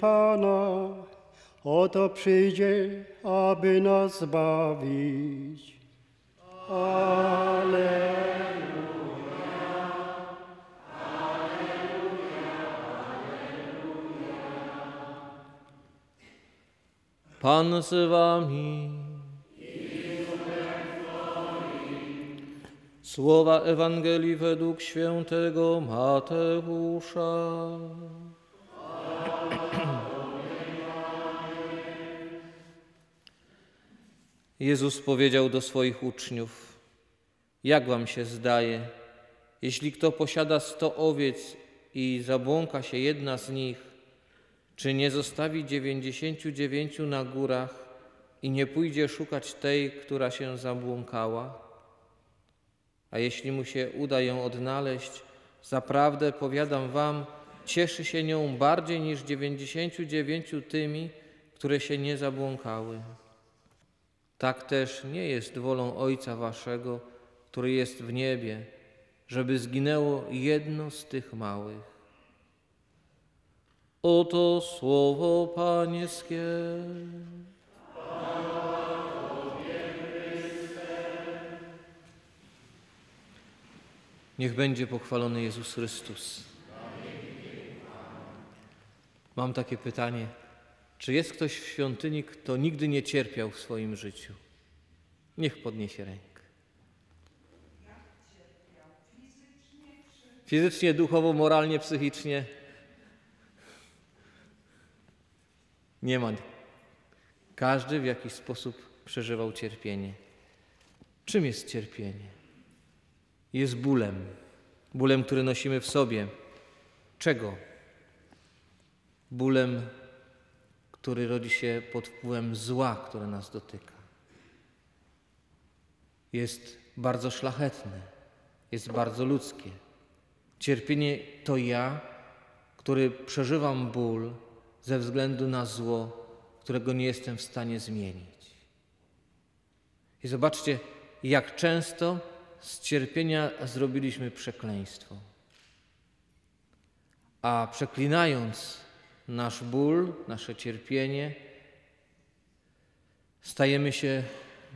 Pana, oto przyjdzie, aby nas zbawić. Ale Pan z wami. Słowa Ewangelii według świętego Mateusza. Jezus powiedział do swoich uczniów: Jak wam się zdaje, jeśli kto posiada sto owiec i zabłąka się jedna z nich, czy nie zostawi dziewięćdziesięciu dziewięciu na górach i nie pójdzie szukać tej, która się zabłąkała? A jeśli mu się uda ją odnaleźć, zaprawdę powiadam wam, cieszy się nią bardziej niż dziewięćdziesięciu dziewięciu tymi, które się nie zabłąkały. Tak też nie jest wolą Ojca Waszego, który jest w niebie, żeby zginęło jedno z tych małych. Oto słowo Pańskie. Niech będzie pochwalony Jezus Chrystus. Mam takie pytanie. Czy jest ktoś w świątyni, kto nigdy nie cierpiał w swoim życiu? Niech podniesie rękę. Fizycznie, duchowo, moralnie, psychicznie? Nie ma. Każdy w jakiś sposób przeżywał cierpienie. Czym jest cierpienie? Jest bólem. Bólem, który nosimy w sobie. Czego? Bólem, który rodzi się pod wpływem zła, które nas dotyka. Jest bardzo szlachetne, jest bardzo ludzkie. Cierpienie to ja, który przeżywam ból, ze względu na zło, którego nie jestem w stanie zmienić. I zobaczcie, jak często z cierpienia zrobiliśmy przekleństwo. A przeklinając nasz ból, nasze cierpienie, stajemy się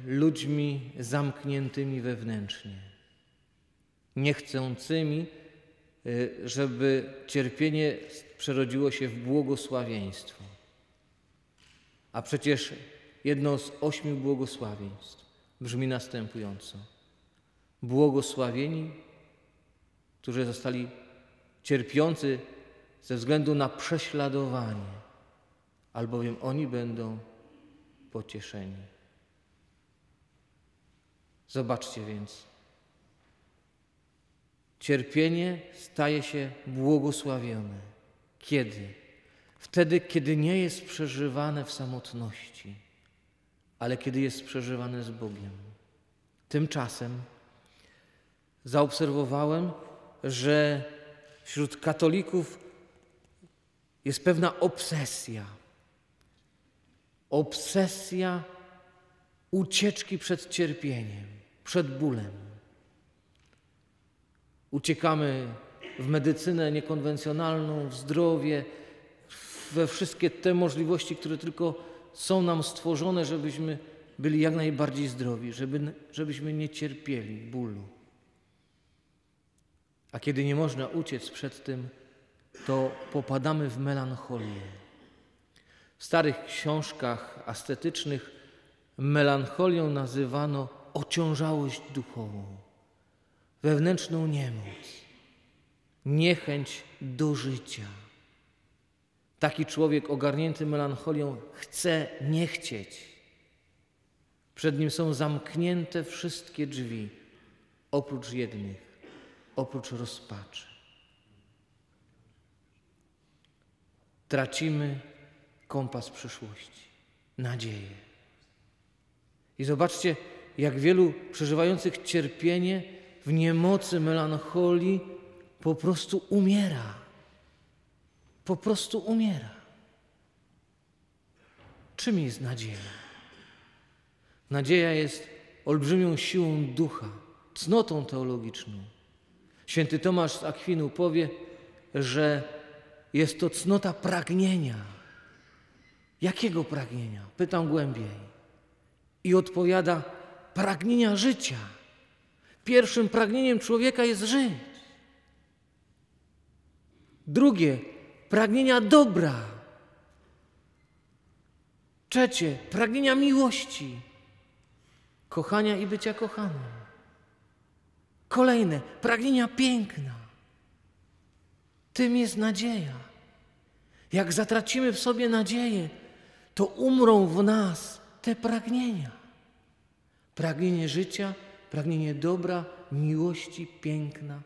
ludźmi zamkniętymi wewnętrznie, niechcącymi, y, żeby cierpienie przerodziło się w błogosławieństwo. A przecież jedno z ośmiu błogosławieństw brzmi następująco. Błogosławieni, którzy zostali cierpiący ze względu na prześladowanie, albowiem oni będą pocieszeni. Zobaczcie więc, cierpienie staje się błogosławione. Kiedy? Wtedy, kiedy nie jest przeżywane w samotności, ale kiedy jest przeżywane z Bogiem. Tymczasem zaobserwowałem, że wśród katolików jest pewna obsesja. Obsesja ucieczki przed cierpieniem, przed bólem. Uciekamy w medycynę niekonwencjonalną, w zdrowie, we wszystkie te możliwości, które tylko są nam stworzone, żebyśmy byli jak najbardziej zdrowi, żeby, żebyśmy nie cierpieli bólu. A kiedy nie można uciec przed tym, to popadamy w melancholię. W starych książkach ascetycznych melancholią nazywano ociążałość duchową, wewnętrzną niemoc niechęć do życia. Taki człowiek ogarnięty melancholią chce nie chcieć. Przed nim są zamknięte wszystkie drzwi, oprócz jednych, oprócz rozpaczy. Tracimy kompas przyszłości, nadzieję. I zobaczcie, jak wielu przeżywających cierpienie w niemocy melancholii po prostu umiera. Po prostu umiera. Czym jest nadzieja? Nadzieja jest olbrzymią siłą ducha, cnotą teologiczną. Święty Tomasz z Akwinu powie, że jest to cnota pragnienia. Jakiego pragnienia? Pytam głębiej. I odpowiada: pragnienia życia. Pierwszym pragnieniem człowieka jest żyć. Drugie, pragnienia dobra. Trzecie, pragnienia miłości, kochania i bycia kochanym. Kolejne, pragnienia piękna. Tym jest nadzieja. Jak zatracimy w sobie nadzieję, to umrą w nas te pragnienia. Pragnienie życia, pragnienie dobra, miłości, piękna.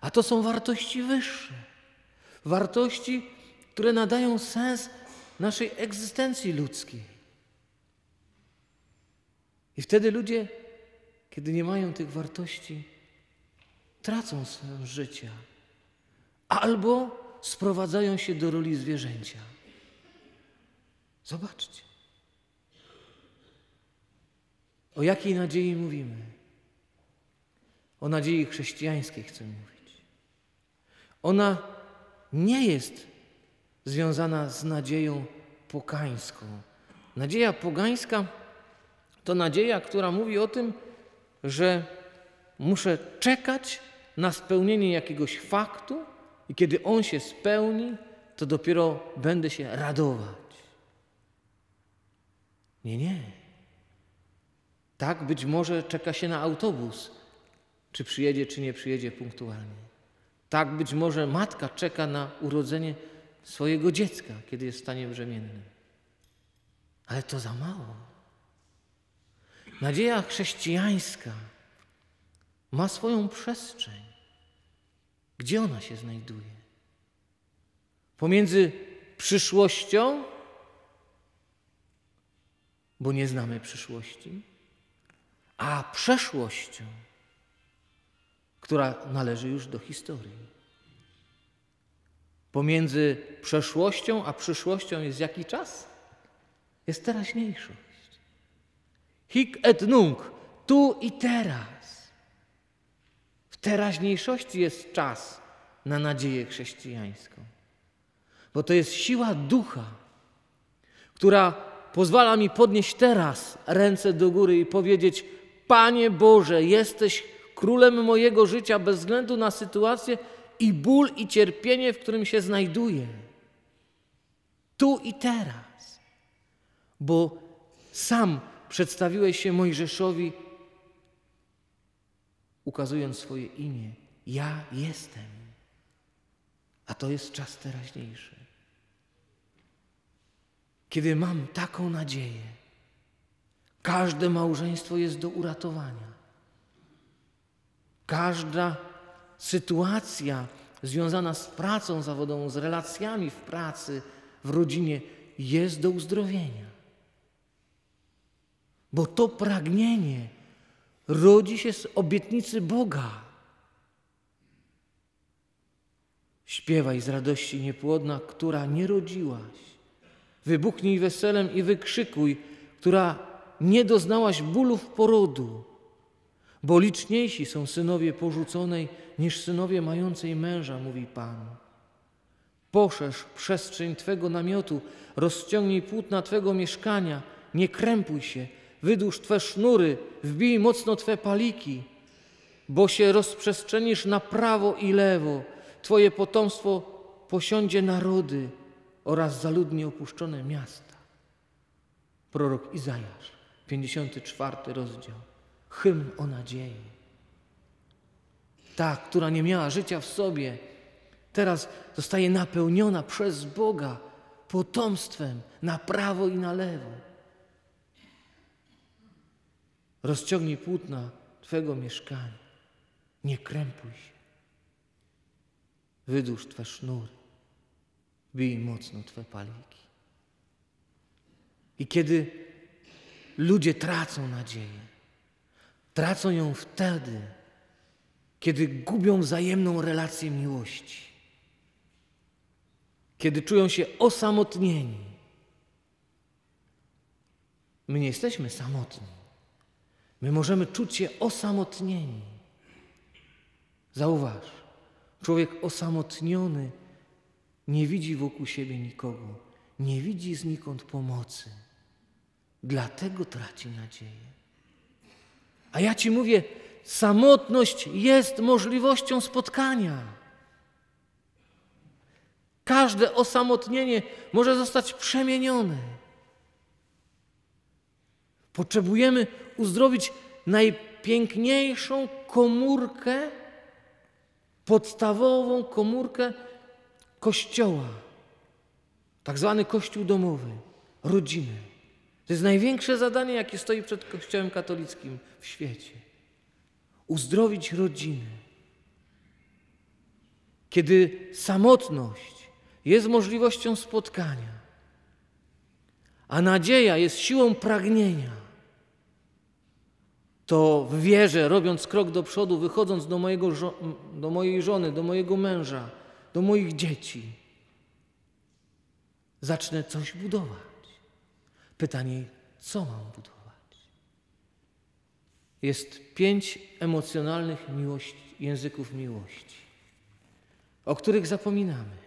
A to są wartości wyższe. Wartości, które nadają sens naszej egzystencji ludzkiej. I wtedy ludzie, kiedy nie mają tych wartości, tracą sens życia albo sprowadzają się do roli zwierzęcia. Zobaczcie. O jakiej nadziei mówimy? O nadziei chrześcijańskiej chcę mówić. Ona nie jest związana z nadzieją pogańską. Nadzieja pogańska to nadzieja, która mówi o tym, że muszę czekać na spełnienie jakiegoś faktu i kiedy on się spełni, to dopiero będę się radować. Nie, nie. Tak być może czeka się na autobus, czy przyjedzie, czy nie przyjedzie punktualnie. Tak być może matka czeka na urodzenie swojego dziecka, kiedy jest w stanie brzemiennym. Ale to za mało. Nadzieja chrześcijańska ma swoją przestrzeń. Gdzie ona się znajduje? Pomiędzy przyszłością, bo nie znamy przyszłości, a przeszłością, która należy już do historii. Pomiędzy przeszłością a przyszłością jest jaki czas? Jest teraźniejszość. Hic et nunc, tu i teraz. Teraźniejszości jest czas na nadzieję chrześcijańską. Bo to jest siła ducha, która pozwala mi podnieść teraz ręce do góry i powiedzieć: Panie Boże, jesteś królem mojego życia bez względu na sytuację i ból i cierpienie, w którym się znajduję. Tu i teraz. Bo sam przedstawiłeś się Mojżeszowi, ukazując swoje imię. Ja jestem. A to jest czas teraźniejszy. Kiedy mam taką nadzieję, każde małżeństwo jest do uratowania. Każda sytuacja związana z pracą zawodową, z relacjami w pracy, w rodzinie jest do uzdrowienia. Bo to pragnienie rodzi się z obietnicy Boga. Śpiewaj z radości niepłodna, która nie rodziłaś. Wybuchnij weselem i wykrzykuj, która nie doznałaś bólów porodu. Bo liczniejsi są synowie porzuconej niż synowie mającej męża, mówi Pan. Poszerz przestrzeń Twego namiotu, rozciągnij płótna Twego mieszkania, nie krępuj się, wydłuż Twe sznury, wbij mocno Twe paliki, bo się rozprzestrzenisz na prawo i lewo, Twoje potomstwo posiądzie narody oraz zaludnie opuszczone miasta. Prorok Izajasz, 54 rozdział. Hymn o nadziei. Ta, która nie miała życia w sobie, teraz zostaje napełniona przez Boga potomstwem na prawo i na lewo. Rozciągnij płótna Twego mieszkania. Nie krępuj się. Wydłuż Twe sznury. Bij mocno Twe paliki. I kiedy ludzie tracą nadzieję, tracą ją wtedy, kiedy gubią wzajemną relację miłości, kiedy czują się osamotnieni. My nie jesteśmy samotni. My możemy czuć się nie widzi wokół siebie nikogo, nie widzi znikąd pomocy. Dlatego traci nadzieję. A ja ci mówię, samotność jest możliwością spotkania. Każde osamotnienie może zostać przemienione. Potrzebujemy uzdrowić najpiękniejszą komórkę, podstawową komórkę Kościoła, tak zwany Kościół domowy, rodziny. To jest największe zadanie, jakie stoi przed Kościołem katolickim w świecie. Uzdrowić rodziny. Kiedy samotność jest możliwością spotkania, a nadzieja jest siłą pragnienia, to w wierze, robiąc krok do przodu, wychodząc do, mojego, do mojej żony, do mojego męża, do moich dzieci, zacznę coś budować. Pytanie, co mam budować? Jest pięć emocjonalnych miłości, języków miłości, o których zapominamy.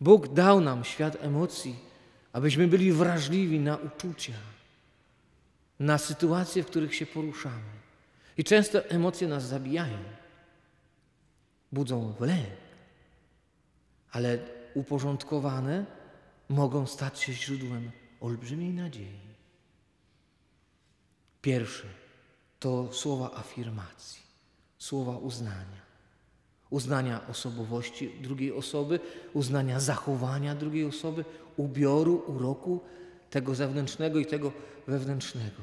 Bóg dał nam świat emocji, abyśmy byli wrażliwi na uczucia, na sytuacje, w których się poruszamy. I często emocje nas zabijają, budzą lęk, ale uporządkowane mogą stać się źródłem olbrzymiej nadziei. Pierwszy to słowa afirmacji, słowa uznania. Uznania osobowości drugiej osoby, uznania zachowania drugiej osoby, ubioru, uroku tego zewnętrznego i tego wewnętrznego.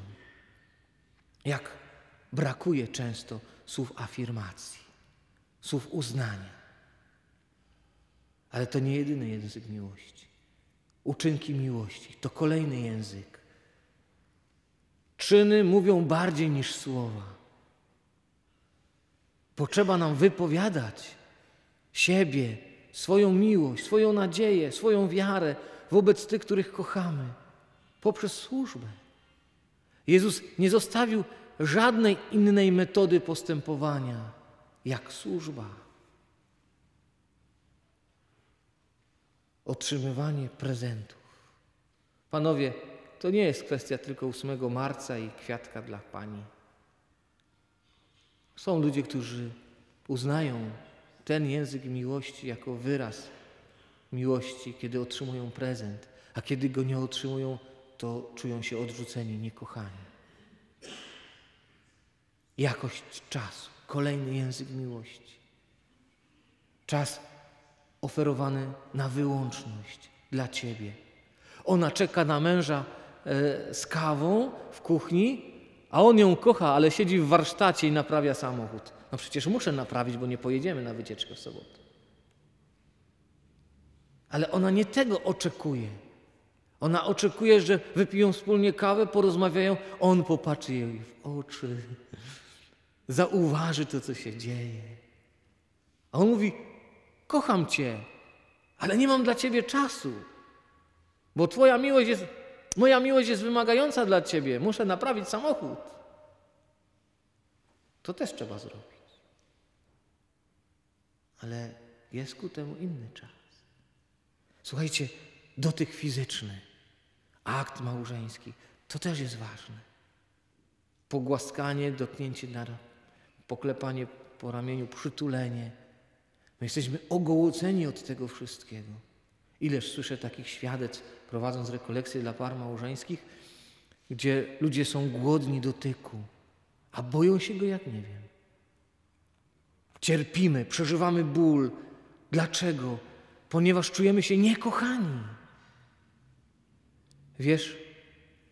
Jak brakuje często słów afirmacji, słów uznania. Ale to nie jedyny język miłości. Uczynki miłości to kolejny język. Czyny mówią bardziej niż słowa. Potrzeba nam wypowiadać siebie, swoją miłość, swoją nadzieję, swoją wiarę wobec tych, których kochamy, poprzez służbę. Jezus nie zostawił żadnej innej metody postępowania jak służba. Otrzymywanie prezentów. Panowie, to nie jest kwestia tylko 8 marca i kwiatka dla pani. Są ludzie, którzy uznają ten język miłości jako wyraz miłości, kiedy otrzymują prezent, a kiedy go nie otrzymują, to czują się odrzuceni, niekochani. Jakość czasu, kolejny język miłości. Czas oferowany na wyłączność dla Ciebie. Ona czeka na męża e, z kawą w kuchni, a on ją kocha, ale siedzi w warsztacie i naprawia samochód. No przecież muszę naprawić, bo nie pojedziemy na wycieczkę w sobotę. Ale ona nie tego oczekuje. Ona oczekuje, że wypiją wspólnie kawę, porozmawiają, on popatrzy jej w oczy, zauważy to, co się dzieje. A on mówi: Kocham cię, ale nie mam dla ciebie czasu, bo twoja miłość jest, moja miłość jest wymagająca dla ciebie. Muszę naprawić samochód. To też trzeba zrobić. Ale jest ku temu inny czas. Słuchajcie, dotyk fizyczny, akt małżeński, to też jest ważne. Pogłaskanie, dotknięcie na poklepanie po ramieniu, przytulenie. My jesteśmy ogołoceni od tego wszystkiego. Ileż słyszę takich świadectw, prowadząc rekolekcje dla par małżeńskich, gdzie ludzie są głodni dotyku, a boją się go jak nie wiem. Cierpimy, przeżywamy ból. Dlaczego? Ponieważ czujemy się niekochani. Wiesz,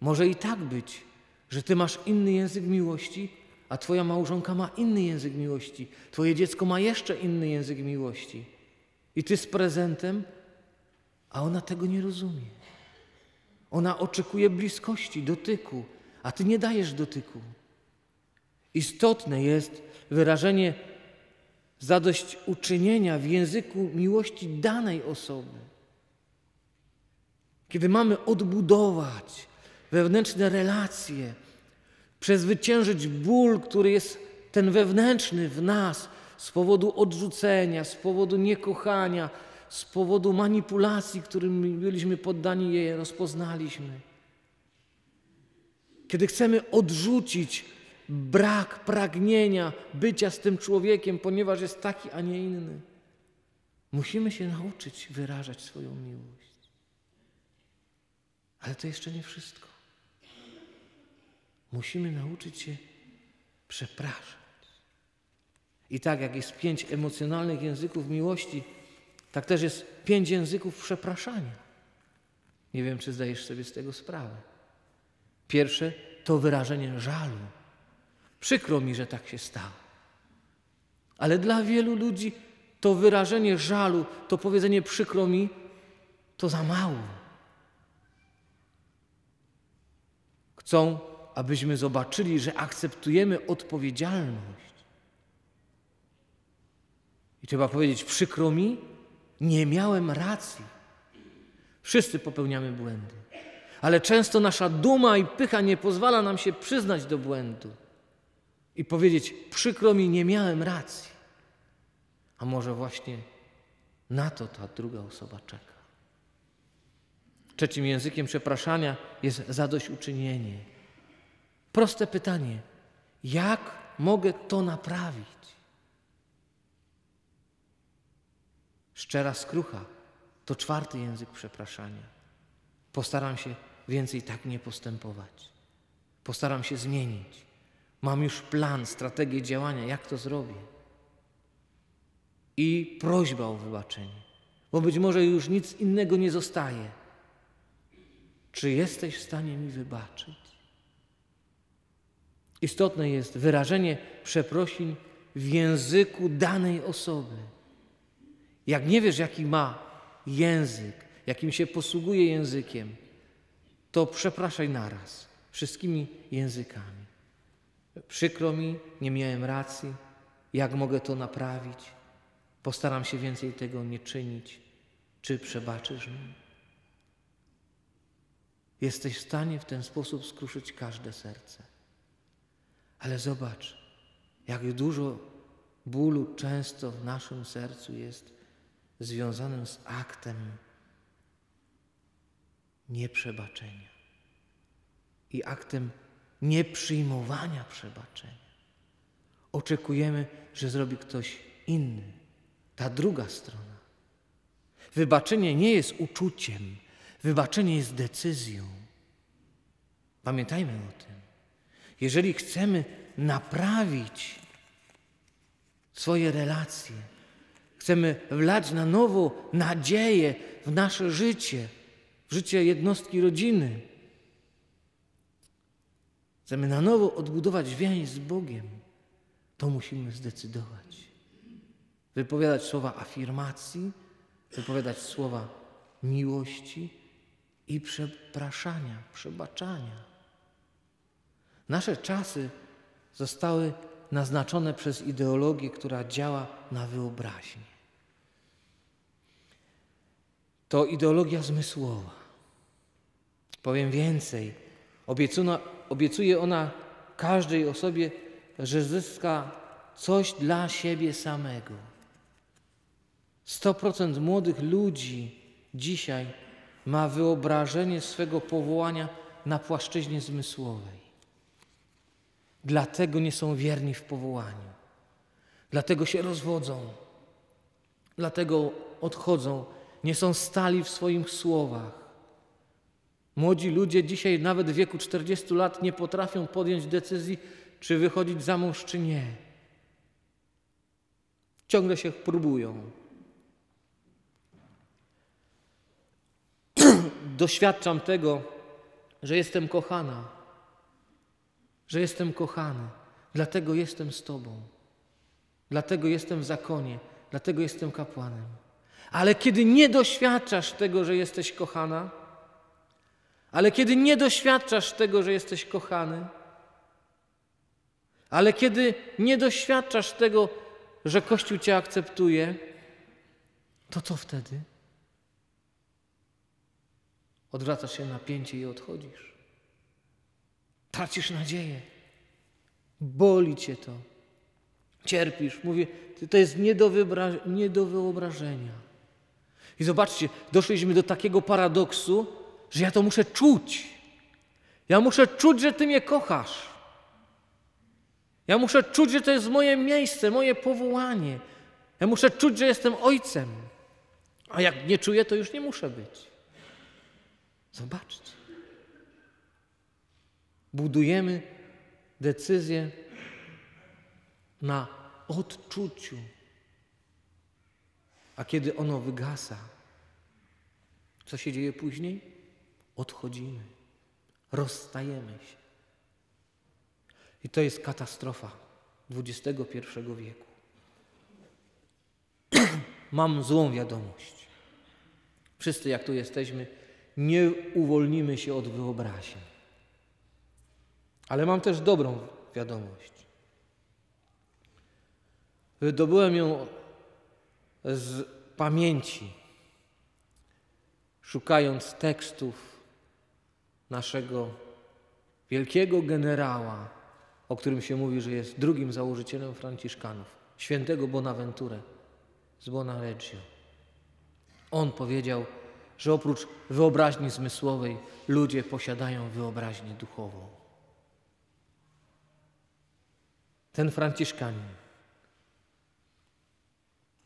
może i tak być, że ty masz inny język miłości, a twoja małżonka ma inny język miłości. Twoje dziecko ma jeszcze inny język miłości. I ty z prezentem, a ona tego nie rozumie. Ona oczekuje bliskości, dotyku, a ty nie dajesz dotyku. Istotne jest wyrażenie zadośćuczynienia w języku miłości danej osoby. Kiedy mamy odbudować wewnętrzne relacje, przezwyciężyć ból, który jest ten wewnętrzny w nas z powodu odrzucenia, z powodu niekochania, z powodu manipulacji, którym byliśmy poddani, je rozpoznaliśmy. Kiedy chcemy odrzucić brak pragnienia bycia z tym człowiekiem, ponieważ jest taki, a nie inny, musimy się nauczyć wyrażać swoją miłość. Ale to jeszcze nie wszystko. Musimy nauczyć się przepraszać. I tak jak jest pięć emocjonalnych języków miłości, tak też jest pięć języków przepraszania. Nie wiem, czy zdajesz sobie z tego sprawę. Pierwsze to wyrażenie żalu. Przykro mi, że tak się stało. Ale dla wielu ludzi to wyrażenie żalu, to powiedzenie przykro mi, to za mało. Chcą, abyśmy zobaczyli, że akceptujemy odpowiedzialność. I trzeba powiedzieć, przykro mi, nie miałem racji. Wszyscy popełniamy błędy. Ale często nasza duma i pycha nie pozwala nam się przyznać do błędu i powiedzieć: Przykro mi, nie miałem racji. A może właśnie na to ta druga osoba czeka. Trzecim językiem przepraszania jest zadośćuczynienie. Proste pytanie: jak mogę to naprawić? Szczera skrucha to czwarty język przepraszania. Postaram się więcej tak nie postępować. Postaram się zmienić. Mam już plan, strategię działania, jak to zrobię. I prośba o wybaczenie, bo być może już nic innego nie zostaje. Czy jesteś w stanie mi wybaczyć? Istotne jest wyrażenie przeprosin w języku danej osoby. Jak nie wiesz, jaki ma język, jakim się posługuje językiem, to przepraszaj naraz wszystkimi językami. Przykro mi, nie miałem racji, jak mogę to naprawić? Postaram się więcej tego nie czynić. Czy przebaczysz mi? Jesteś w stanie w ten sposób skruszyć każde serce. Ale zobacz, jak dużo bólu często w naszym sercu jest związanym z aktem nieprzebaczenia i aktem nieprzyjmowania przebaczenia. Oczekujemy, że zrobi ktoś inny, ta druga strona. Wybaczenie nie jest uczuciem, wybaczenie jest decyzją. Pamiętajmy o tym. Jeżeli chcemy naprawić swoje relacje, chcemy wlać na nowo nadzieję w nasze życie, w życie jednostki rodziny, chcemy na nowo odbudować więź z Bogiem, to musimy zdecydować. Wypowiadać słowa afirmacji, wypowiadać słowa miłości i przepraszania, przebaczania. Nasze czasy zostały naznaczone przez ideologię, która działa na wyobraźnię. To ideologia zmysłowa. Powiem więcej. obiecuje ona każdej osobie, że zyska coś dla siebie samego. 100% młodych ludzi dzisiaj ma wyobrażenie swego powołania na płaszczyźnie zmysłowej. Dlatego nie są wierni w powołaniu. Dlatego się rozwodzą. Dlatego odchodzą. Nie są stali w swoich słowach. Młodzi ludzie dzisiaj, nawet w wieku 40 lat, nie potrafią podjąć decyzji, czy wychodzić za mąż, czy nie. Ciągle się próbują. Doświadczam tego, że jestem kochana że jestem kochany, dlatego jestem z Tobą, dlatego jestem w zakonie, dlatego jestem kapłanem. Ale kiedy nie doświadczasz tego, że jesteś kochana, ale kiedy nie doświadczasz tego, że jesteś kochany, ale kiedy nie doświadczasz tego, że Kościół Cię akceptuje, to co wtedy? Odwracasz się na pięcie i odchodzisz. Tracisz nadzieję. Boli cię to. Cierpisz. Mówię, to jest nie do, nie do wyobrażenia. I zobaczcie, doszliśmy do takiego paradoksu, że ja to muszę czuć. Ja muszę czuć, że Ty mnie kochasz. Ja muszę czuć, że to jest moje miejsce, moje powołanie. Ja muszę czuć, że jestem ojcem. A jak nie czuję, to już nie muszę być. Zobaczcie. Budujemy decyzję na odczuciu. A kiedy ono wygasa, co się dzieje później? Odchodzimy, rozstajemy się. I to jest katastrofa XXI wieku. Mam złą wiadomość. Wszyscy, jak tu jesteśmy, nie uwolnimy się od wyobraźni. Ale mam też dobrą wiadomość. Wydobyłem ją z pamięci, szukając tekstów naszego wielkiego generała, o którym się mówi, że jest drugim założycielem Franciszkanów, świętego Bonaventure z Bonareggio. On powiedział, że oprócz wyobraźni zmysłowej ludzie posiadają wyobraźnię duchową. Ten Franciszkanin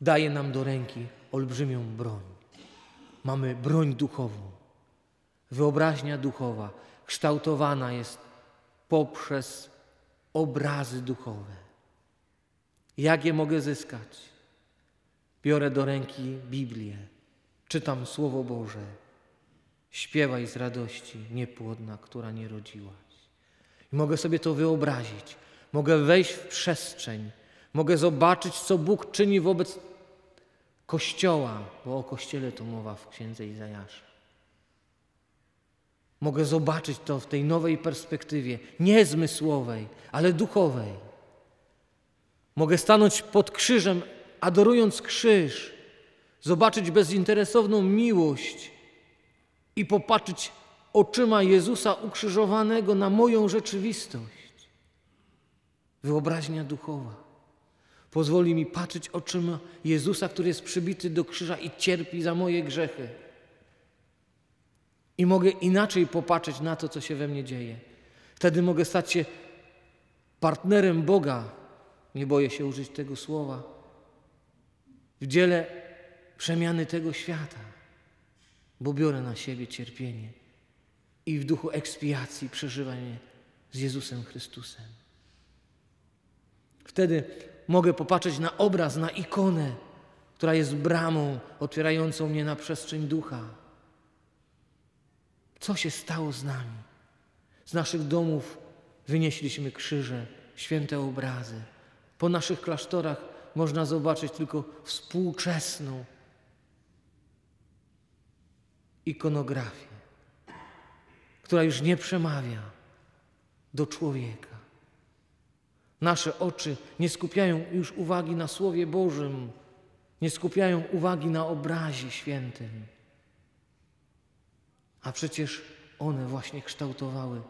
daje nam do ręki olbrzymią broń. Mamy broń duchową. Wyobraźnia duchowa kształtowana jest poprzez obrazy duchowe. Jak je mogę zyskać? Biorę do ręki Biblię, czytam Słowo Boże. Śpiewaj z radości, niepłodna, która nie rodziłaś. I mogę sobie to wyobrazić. Mogę wejść w przestrzeń. Mogę zobaczyć, co Bóg czyni wobec Kościoła, bo o Kościele to mowa w Księdze Izajasza. Mogę zobaczyć to w tej nowej perspektywie, nie zmysłowej, ale duchowej. Mogę stanąć pod krzyżem, adorując krzyż, zobaczyć bezinteresowną miłość i popatrzeć oczyma Jezusa ukrzyżowanego na moją rzeczywistość. Wyobraźnia duchowa pozwoli mi patrzeć oczyma Jezusa, który jest przybity do krzyża i cierpi za moje grzechy. I mogę inaczej popatrzeć na to, co się we mnie dzieje. Wtedy mogę stać się partnerem Boga, nie boję się użyć tego słowa, w dziele przemiany tego świata, bo biorę na siebie cierpienie i w duchu ekspiacji przeżywam je z Jezusem Chrystusem. Wtedy mogę popatrzeć na obraz, na ikonę, która jest bramą otwierającą mnie na przestrzeń ducha. Co się stało z nami? Z naszych domów wynieśliśmy krzyże, święte obrazy. Po naszych klasztorach można zobaczyć tylko współczesną ikonografię, która już nie przemawia do człowieka. Nasze oczy nie skupiają już uwagi na Słowie Bożym, nie skupiają uwagi na obrazie świętym. A przecież one właśnie kształtowały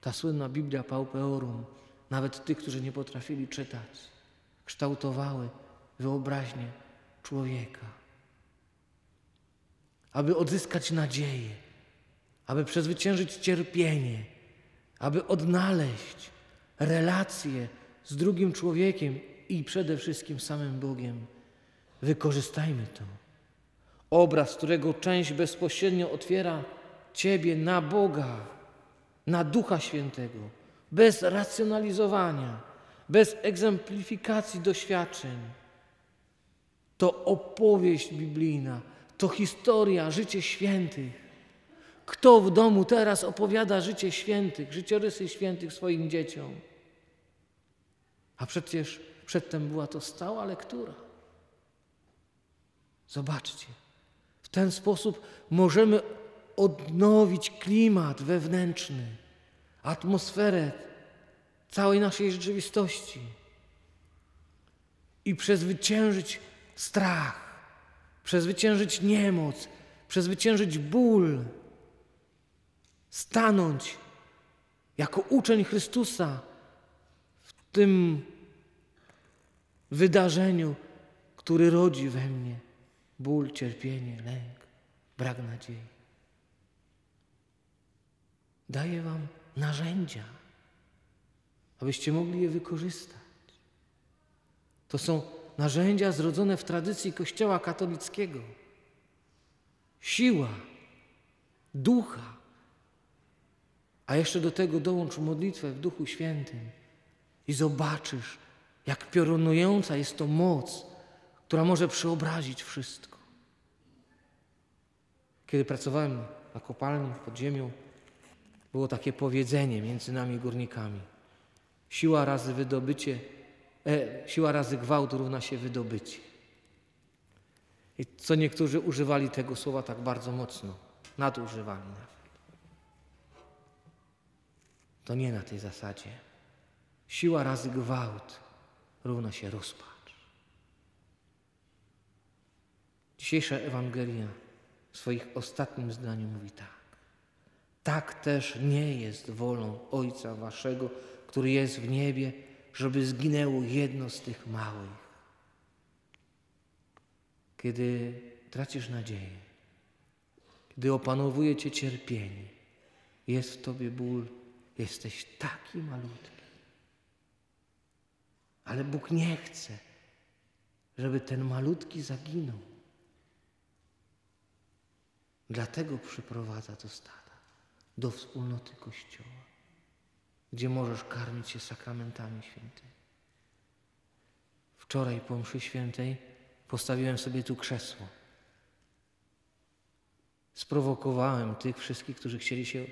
ta słynna Biblia Paupeorum, nawet tych, którzy nie potrafili czytać, kształtowały wyobraźnię człowieka. Aby odzyskać nadzieję, aby przezwyciężyć cierpienie, aby odnaleźć relacje z drugim człowiekiem i przede wszystkim samym Bogiem. Wykorzystajmy to. Obraz, którego część bezpośrednio otwiera Ciebie na Boga, na Ducha Świętego, bez racjonalizowania, bez egzemplifikacji doświadczeń. To opowieść biblijna, to historia, życie świętych. Kto w domu teraz opowiada życie świętych, życiorysy świętych swoim dzieciom? A przecież przedtem była to stała lektura. Zobaczcie, w ten sposób możemy odnowić klimat wewnętrzny, atmosferę całej naszej rzeczywistości i przezwyciężyć strach, przezwyciężyć niemoc, przezwyciężyć ból, stanąć jako uczeń Chrystusa w tym wydarzeniu, który rodzi we mnie ból, cierpienie, lęk, brak nadziei. Daję Wam narzędzia, abyście mogli je wykorzystać. To są narzędzia zrodzone w tradycji Kościoła katolickiego. Siła, ducha, a jeszcze do tego dołącz modlitwę w Duchu Świętym i zobaczysz, jak piorunująca jest to moc, która może przeobrazić wszystko. Kiedy pracowałem na kopalni pod ziemią, było takie powiedzenie między nami górnikami. Siła razy wydobycie, e, siła razy gwałt równa się wydobycie. I co niektórzy używali tego słowa tak bardzo mocno, nadużywali nawet. To nie na tej zasadzie. Siła razy gwałt równa się rozpacz. Dzisiejsza Ewangelia w swoich ostatnim zdaniu mówi tak. Tak też nie jest wolą Ojca Waszego, który jest w niebie, żeby zginęło jedno z tych małych. Kiedy tracisz nadzieję, kiedy opanowuje Cię cierpienie, jest w Tobie ból, jesteś taki malutki. Ale Bóg nie chce, żeby ten malutki zaginął. Dlatego przyprowadza do stada, do wspólnoty Kościoła, gdzie możesz karmić się sakramentami świętymi. Wczoraj po mszy świętej postawiłem sobie tu krzesło. Sprowokowałem tych wszystkich, którzy chcieli się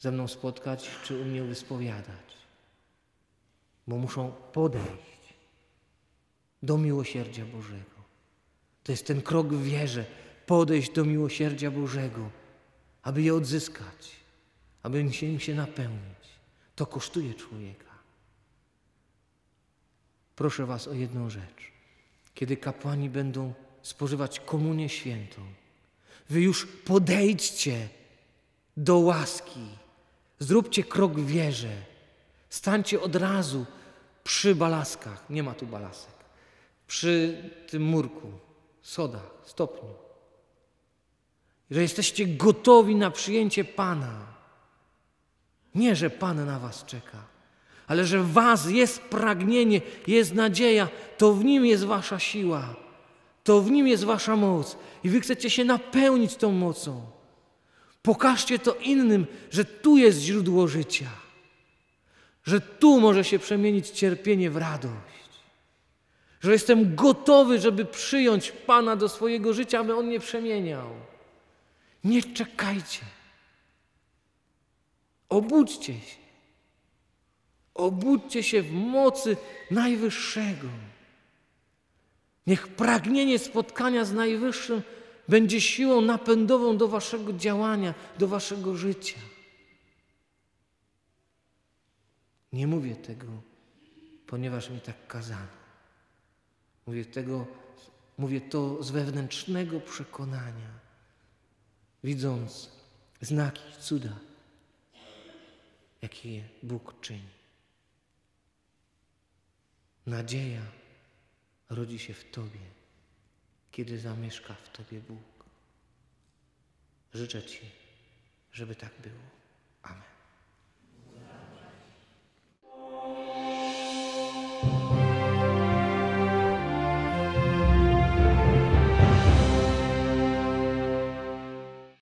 ze mną spotkać czy u mnie wyspowiadać, bo muszą podejść do miłosierdzia Bożego. To jest ten krok w wierze, podejść do miłosierdzia Bożego, aby je odzyskać, aby im się napełnić. To kosztuje człowieka. Proszę Was o jedną rzecz. Kiedy kapłani będą spożywać komunię świętą, Wy już podejdźcie do łaski, zróbcie krok w wierze, stańcie od razu przy balaskach, nie ma tu balasek, przy tym murku, sodach, stopniu. Że jesteście gotowi na przyjęcie Pana. Nie, że Pan na Was czeka, ale że w Was jest pragnienie, jest nadzieja, to w Nim jest Wasza siła, to w Nim jest Wasza moc i Wy chcecie się napełnić tą mocą. Pokażcie to innym, że tu jest źródło życia, że tu może się przemienić cierpienie w radość, że jestem gotowy, żeby przyjąć Pana do swojego życia, aby On nie przemieniał. Nie czekajcie. Obudźcie się. Obudźcie się w mocy Najwyższego. Niech pragnienie spotkania z Najwyższym będzie siłą napędową do Waszego działania, do Waszego życia. Nie mówię tego, ponieważ mi tak kazano. Mówię tego, mówię to z wewnętrznego przekonania, widząc znaki, cuda, jakie Bóg czyni. Nadzieja rodzi się w Tobie, kiedy zamieszka w Tobie Bóg. Życzę Ci, żeby tak było. Amen.